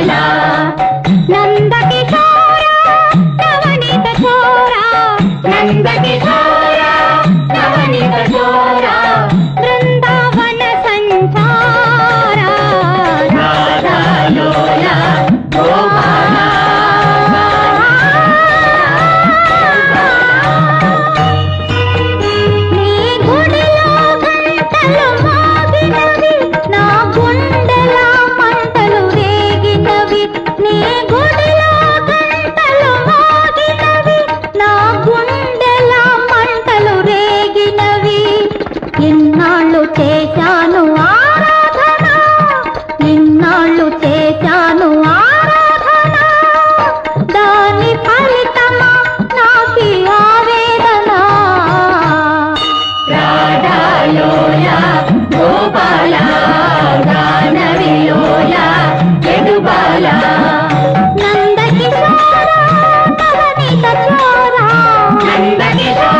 la చేశాను ఆరాధన. ఇన్నాళ్ళు చేశాను ఆరాధన. దాని ఫలితమా నాకి ఆవేదన. రాధాలోల గోపాల గానవిలోల జడుబాల నందకిశోర నవనీత చోరా. నందకిశోర